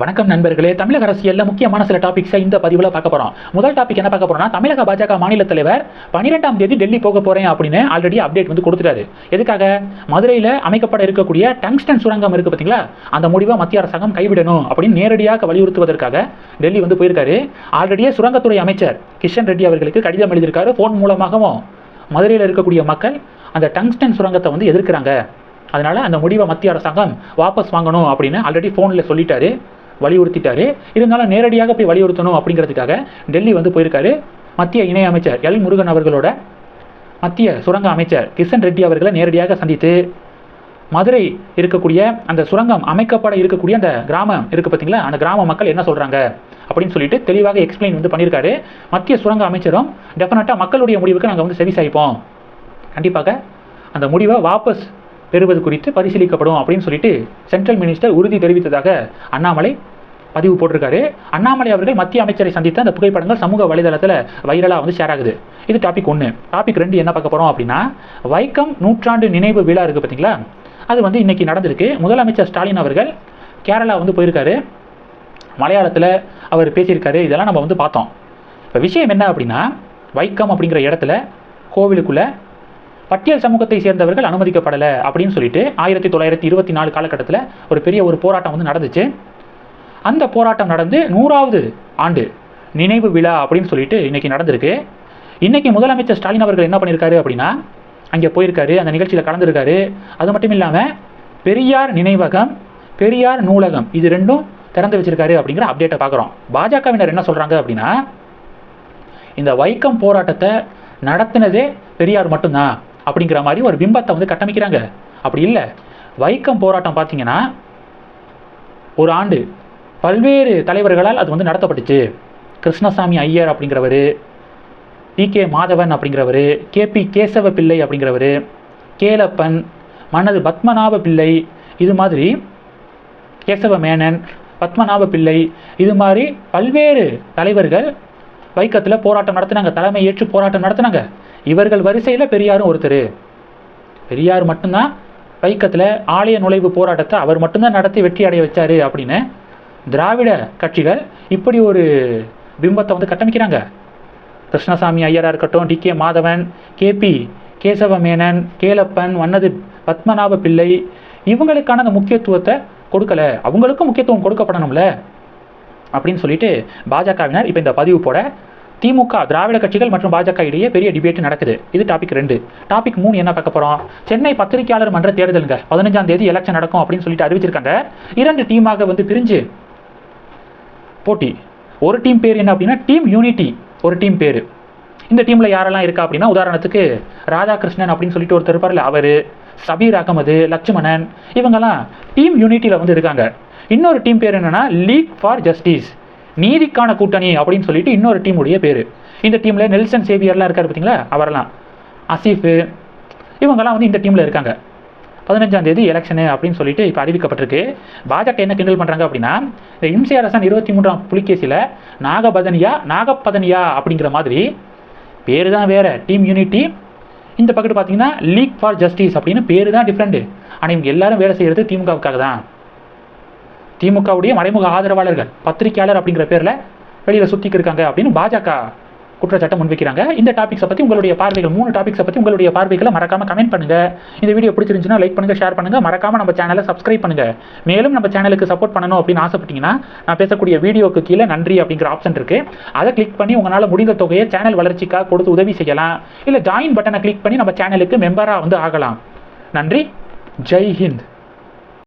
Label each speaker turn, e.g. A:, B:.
A: வணக்கம் நண்பர்களே. தமிழக அரசியலில் முக்கியமான சில டாபிக்ஸை இந்த பதிவில் பார்க்க போகிறோம் முதல் டாபிக் என்ன பார்க்க போறோம்னா தமிழக பாஜக மாநில தலைவர் பன்னிரெண்டாம் தேதி டெல்லி போக போகிறேன் அப்படின்னு ஆல்ரெடி அப்டேட் வந்து கொடுத்துட்டாரு. எதுக்காக? மதுரையில் அமைக்கப்பட இருக்கக்கூடிய டங்ஸ்டன் சுரங்கம் இருக்குது பார்த்தீங்களா அந்த முடிவை மத்திய அரசாங்கம் கைவிடணும் அப்படின்னு நேரடியாக வலியுறுத்துவதற்காக டெல்லி வந்து போயிருக்காரு. ஆல்ரெடியே சுரங்கத்துறை அமைச்சர் கிஷன் ரெட்டி அவர்களுக்கு கடிதம் எழுதியிருக்காரு. ஃபோன் மூலமாகவும் மதுரையில் இருக்கக்கூடிய மக்கள் அந்த டங்ஸ்டன் சுரங்கத்தை வந்து எதிர்க்கிறாங்க. அதனால அந்த முடிவை மத்திய அரசாங்கம் வாபஸ் வாங்கணும் அப்படின்னு ஆல்ரெடி ஃபோனில் சொல்லிட்டாரு. வலியுறுத்திட்டாரு. இருந்தாலும் நேரடியாக போய் வலியுறுத்தணும் அப்படிங்கிறதுக்காக டெல்லி வந்து போயிருக்காரு மத்திய இணையமைச்சர் எல் முருகன் அவர்களோட மத்திய சுரங்க அமைச்சர் கிஷன் ரெட்டி அவர்களை நேரடியாக சந்தித்து மதுரை இருக்கக்கூடிய அந்த சுரங்கம் அமைக்கப்பட இருக்கக்கூடிய அந்த கிராமம் இருக்குது பார்த்தீங்களா அந்த கிராம மக்கள் என்ன சொல்கிறாங்க அப்படின்னு சொல்லிட்டு தெளிவாக எக்ஸ்பிளைன் வந்து பண்ணியிருக்காரு. மத்திய சுரங்க அமைச்சரும் டெஃபினட்டாக மக்களுடைய முடிவுக்கு நாங்கள் வந்து செவி சாய்ப்போம். கண்டிப்பாக அந்த முடிவை வாபஸ் பெறுவது குறித்து பரிசீலிக்கப்படும் அப்படின்னு சொல்லிட்டு சென்ட்ரல் மினிஸ்டர் உறுதி தெரிவித்ததாக அண்ணாமலை பதிவு போட்டிருக்காரு. அண்ணாமலை அவர்கள் மத்திய அமைச்சரை சந்தித்த அந்த புகைப்படங்கள் சமூக வலைதளத்தில் வைரலாக வந்து ஷேர் ஆகுது. இது டாபிக் ஒன்று டாபிக் ரெண்டு என்ன பார்க்க போகிறோம் அப்படின்னா வைக்கம் நூற்றாண்டு நினைவு விழா இருக்குது பார்த்தீங்களா? அது வந்து இன்றைக்கி நடந்திருக்கு. முதலமைச்சர் ஸ்டாலின் அவர்கள் கேரளா வந்து போயிருக்காரு. மலையாளத்தில் அவர் பேசியிருக்காரு. இதெல்லாம் நம்ம வந்து பார்த்தோம். இப்போ விஷயம் என்ன அப்படின்னா வைக்கம் அப்படிங்கிற இடத்துல கோவிலுக்குள்ளே பட்டியல் சமூகத்தை சேர்ந்தவர்கள் அனுமதிக்கப்படலை அப்படின்னு சொல்லிட்டு ஆயிரத்தி தொள்ளாயிரத்தி இருபத்தி நாலு காலகட்டத்தில் ஒரு பெரிய ஒரு போராட்டம் வந்து நடந்துச்சு. அந்த போராட்டம் நடந்து நூறாவது ஆண்டு நினைவு விழா அப்படின்னு சொல்லிட்டு இன்றைக்கி நடந்திருக்கு. இன்றைக்கி முதலமைச்சர் ஸ்டாலின் அவர்கள் என்ன பண்ணியிருக்காரு அப்படின்னா அங்கே போயிருக்காரு அந்த நிகழ்ச்சியில் கலந்துருக்காரு. அது மட்டும் இல்லாமல் பெரியார் நினைவகம் பெரியார் நூலகம் இது ரெண்டும் திறந்து வச்சிருக்காரு அப்படிங்கிற அப்டேட்டை பார்க்குறோம் பாஜகவினர் என்ன சொல்கிறாங்க அப்படின்னா இந்த வைக்கம் போராட்டத்தை நடத்தினதே பெரியார் மட்டும்தான். அப்படிங்கிற மாதிரி ஒரு பிம்பத்தை வந்து கட்டமைக்கிறாங்க. அப்படி இல்லை. வைக்கம் போராட்டம் பார்த்தீங்கன்னா ஒரு ஆண்டு பல்வேறு தலைவர்களால் அது வந்து நடத்தப்பட்டுச்சு. கிருஷ்ணசாமி ஐயர் அப்படிங்கிறவர் டி கே மாதவன் அப்படிங்கிறவர் கேபி கேசவ பிள்ளை அப்படிங்கிறவர் கேலப்பன் மன்னது பத்மநாப பிள்ளை இது மாதிரி கேசவ மேனன் பத்மநாப பிள்ளை இது மாதிரி பல்வேறு தலைவர்கள் வைக்கத்தில் போராட்டம் நடத்தினாங்க. தலைமை ஏற்று போராட்டம் நடத்தினாங்க. இவர்கள் வரிசையில் பெரியாரும் ஒருத்தர். பெரியார் மட்டும்தான் வைக்கத்தில் ஆலய நுழைவு போராட்டத்தை அவர் மட்டும்தான் நடத்தி வெற்றி அடைய வச்சார் அப்படின்னு திராவிட கட்சிகள் இப்படி ஒரு பிம்பத்தை வந்து கட்டமைக்கிறாங்க. கிருஷ்ணசாமி ஐயராக இருக்கட்டும் T K Madhavan KP Kesava Menon Kelappan வண்ணது Padmanabha Pillai இவங்களுக்கான அந்த முக்கியத்துவத்தை கொடுக்கல. அவங்களுக்கும் முக்கியத்துவம் கொடுக்கப்படணும்ல அப்படின்னு சொல்லிட்டு பாஜகவினர் இப்போ இந்த பதிவு போட திமுக திராவிட கட்சிகள் மற்றும் பாஜக இடையே பெரிய டிபேட் நடக்குது. இது டாபிக் ரெண்டு. டாபிக் மூணு என்ன பார்க்க போகிறோம் சென்னை பத்திரிகையாளர் மன்ற தேர்தலுங்க. பதினஞ்சாம் தேதி எலெக்ஷன் நடக்கும் அப்படின்னு சொல்லிட்டு அறிவிச்சிருக்காங்க. இரண்டு டீமாக வந்து பிரிஞ்சு போட்டி. ஒரு டீம் பேர் என்ன அப்படின்னா டீம் யூனிட்டி ஒரு டீம் பேர். இந்த டீமில் யாரெல்லாம் இருக்கா அப்படின்னா உதாரணத்துக்கு ராதாகிருஷ்ணன் அப்படின்னு சொல்லிட்டு ஒருத்தர் இருப்பார்ல அவர் சபீர் அகமது லட்சுமணன் இவங்கெல்லாம் டீம் யூனிட்டியில் வந்து இருக்காங்க. இன்னொரு டீம் பேர் என்னன்னா லீக் ஃபார் ஜஸ்டிஸ் நீதிக்கான கூட்டணி அப்படின்னு சொல்லிட்டு இன்னொரு டீமுடைய பேர். இந்த டீமில் நெல்சன் சேவியர்லாம் இருக்கார் பார்த்தீங்களா அவரெல்லாம். அசீஃபு இவங்கெல்லாம் வந்து இந்த டீமில் இருக்காங்க. பதினஞ்சாம் தேதி எலெக்ஷனு அப்படின்னு சொல்லிட்டு இப்போ அறிவிக்கப்பட்டிருக்கு. பாஜக என்ன கிண்டல் பண்ணுறாங்க அப்படின்னா இந்த இம்சி அரசன் இருபத்தி மூன்றாம் புலிகேசியில் நாகபதனியா நாகப்பதனியா அப்படிங்கிற மாதிரி பேர் தான் வேறு. டீம் யூனிட்டி இந்த பக்கத்து பார்த்தீங்கன்னா லீக் ஃபார் ஜஸ்டிஸ் அப்படின்னு பேர் தான் டிஃப்ரெண்ட்டு ஆனால் இவங்க எல்லாரும் வேலை செய்கிறது திமுகவுக்காக தான் திமுகவுடைய மறைமுக ஆதரவாளர்கள் பத்திரிகையாளர் அப்படிங்கிற பேரில் வெளியில் சுற்றிக்கு இருக்காங்க அப்படின்னு பாஜக குற்றச்சாட்டை முன்வைக்கிறாங்க. இந்த டாபிக்ஸை பற்றி உங்களுடைய பார்வைகள் மூணு டாபிக்ஸை பற்றி உங்களுடைய பார்வைகளை மறக்காம கமெண்ட் பண்ணுங்க. இந்த வீடியோ பிடிச்சிருந்துச்சுன்னா லைக் பண்ணுங்க ஷேர் பண்ணுங்க. மறக்காம நம்ம சேனலை சப்ஸ்கிரைப் பண்ணுங்க. மேலும் நம்ம சேனலுக்கு சப்போர்ட் பண்ணணும் அப்படின்னு ஆசைப்பட்டீங்கன்னா நான் பேசக்கூடிய வீடியோக்கு கீழே நன்றி அப்படிங்கிற ஆப்ஷன் இருக்கு. அதை கிளிக் பண்ணி உங்களால் முடிந்த தொகையை சேனல் வளர்ச்சிக்காக கொடுத்து உதவி செய்யலாம். இல்லை ஜாயின் பட்டனை கிளிக் பண்ணி நம்ம சேனலுக்கு மெம்பராக வந்து ஆகலாம். நன்றி. ஜெய் ஹிந்த்.